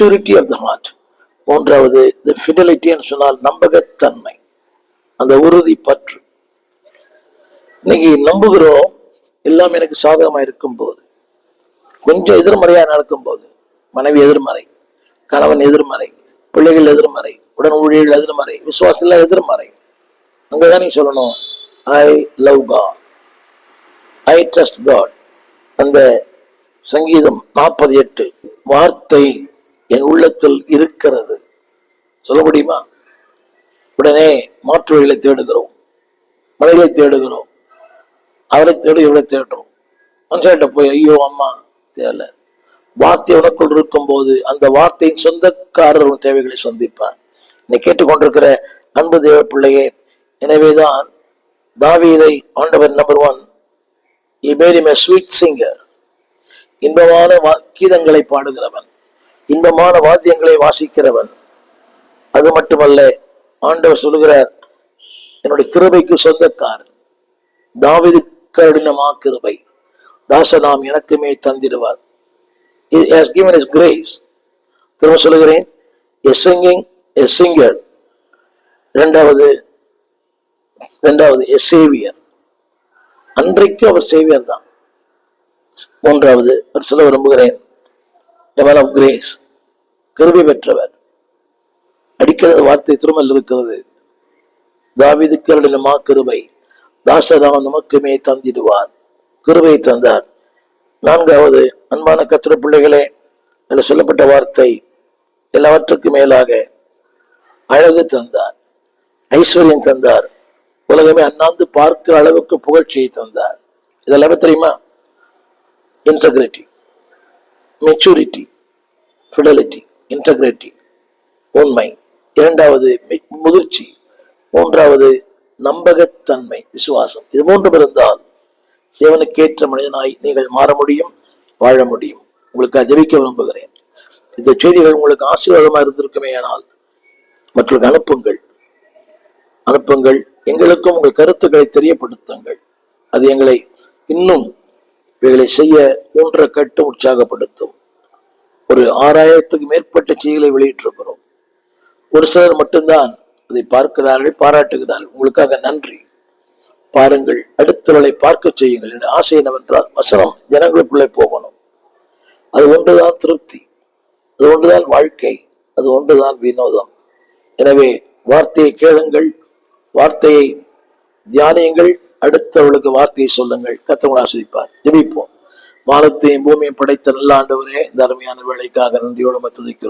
Maturity of the heart மூன்றாவது த ஃபிடலிட்டின்னு சொன்னால் நம்பகத்தன்மை. அந்த உறுதி பற்று. இன்னைக்கு நம்புகிறோம் எல்லாம் எனக்கு சாதகமா இருக்கும் போது கொஞ்சம் எதிர்மறையா நடக்கும் போது மனைவி எதிர்மறை கணவன் எதிர்மறை பிள்ளைகள் எதிர்மறை உடன் ஊழியர்கள் எதிர்மறை விசுவாசத்தில் எதிர்மறை. அங்கதான் நீ சொல்லணும் I love God I trust God அந்த சங்கீதம் நாற்பது எட்டு வார்த்தை என் உள்ளத்தில் இருக்கிறது. சொல்ல முடியுமா? உடனே மாற்று வழிகளை தேடுகிறோம். மலையை தேடுகிறோம். அவரை தேடி இவரை தேடுறோம். மனுஷன்கிட்ட போய் ஐயோ அம்மா தேவையில்ல வார்த்தை உனக்குள் இருக்கும்போது அந்த வார்த்தையின் சொந்தக்காரர் உன் தேவைகளை சந்திப்பார். நீ கேட்டுக்கொண்டிருக்கிற அன்பு தேவ பிள்ளையே எனவேதான் தாவீதை ஆண்டவர் நம்பர் ஒன் இமேரிமே ஸ்வீட் சிங்கர் இன்பமான வா- கீதங்களை பாடுகிறவன். இன்பமான வாத்தியங்களை வாசிக்கிறவன். அது மட்டுமல்ல ஆண்டவர் சொல்லுகிறார் என்னுடைய கிருபைக்கு சொந்தக்காரன். தாவிது கடினமா கிருபை. தாசனாம் எனக்குமே தந்திடுவார் He திரும்ப சொல்லுகிறேன் a சிங்கிங் a சிங்கர் இரண்டாவது இரண்டாவது a சேவியர் அன்றைக்கு அவர் சேவியர் தான். மூன்றாவது ஒரு சொல்ல விரும்புகிறேன் a man கருவி பெற்றவர். அடிக்கிறது வார்த்தை திருமல் இருக்கிறது. தாவீது கருளினமா கிருபை தாசராமன் நமக்குமே தந்திடுவார். கிருபை தந்தார். நான்காவது அன்பான கத்திர பிள்ளைகளே அதில் சொல்லப்பட்ட வார்த்தை எல்லாவற்றுக்கும் மேலாக அழகு தந்தார் ஐஸ்வர்யம் தந்தார். உலகமே அண்ணாந்து பார்க்கிற அளவுக்கு புகழ்ச்சியை தந்தார். இதெல்லாம் தெரியுமா? இன்டகிரிட்டி மெச்சூரிட்டி ஃபிடலிட்டி இன்டகிரிட்டி உண்மை. இரண்டாவது முதிர்ச்சி. மூன்றாவது நம்பகத்தன்மை விசுவாசம். இது மூன்றும் இருந்தால் தேவனுக்கேற்ற மனிதனாய் நீங்கள் மாற முடியும் வாழ முடியும். உங்களுக்கு ஜெபிக்க விரும்புகிறேன். இந்த செய்திகள் உங்களுக்கு ஆசீர்வாதமாக இருந்திருக்குமே ஆனால் மற்றவர்களுக்கு அனுப்புங்கள். அனுப்புங்கள். எங்களுக்கும் உங்கள் கருத்துக்களை தெரியப்படுத்துங்கள். அது எங்களை இன்னும் இவைகளை செய்ய ஒன்ற கட்டும் உற்சாகப்படுத்தும். ஒரு ஆறாயிரத்துக்கு மேற்பட்ட செய்திகளை வெளியிட்டிருக்கிறோம். ஒரு சிலர் மட்டும்தான் அதை பார்க்கிறார்கள் பாராட்டுகிறார்கள். உங்களுக்காக நன்றி. பாருங்கள் அடுத்தவர்களை பார்க்க செய்யுங்கள். என்ற ஆசை என்னவென்றால் வசனம் ஜனங்களுக்குள்ளே போகணும். அது ஒன்றுதான் திருப்தி. அது ஒன்றுதான் வாழ்க்கை. அது ஒன்றுதான் வினோதம். எனவே வார்த்தையை கேளுங்கள் வார்த்தையை தியானியுங்கள் அடுத்தவர்களுக்கு வார்த்தையை சொல்லுங்கள். கத்தவங்களை ஆசிரிப்பார் ஜெபிப்போம். வானத்தையும் பூமியும் படைத்த நல்ல ஆண்டவரே இந்த அருமையான வேலைக்காக நன்றியோடு துதிக்கிறோம்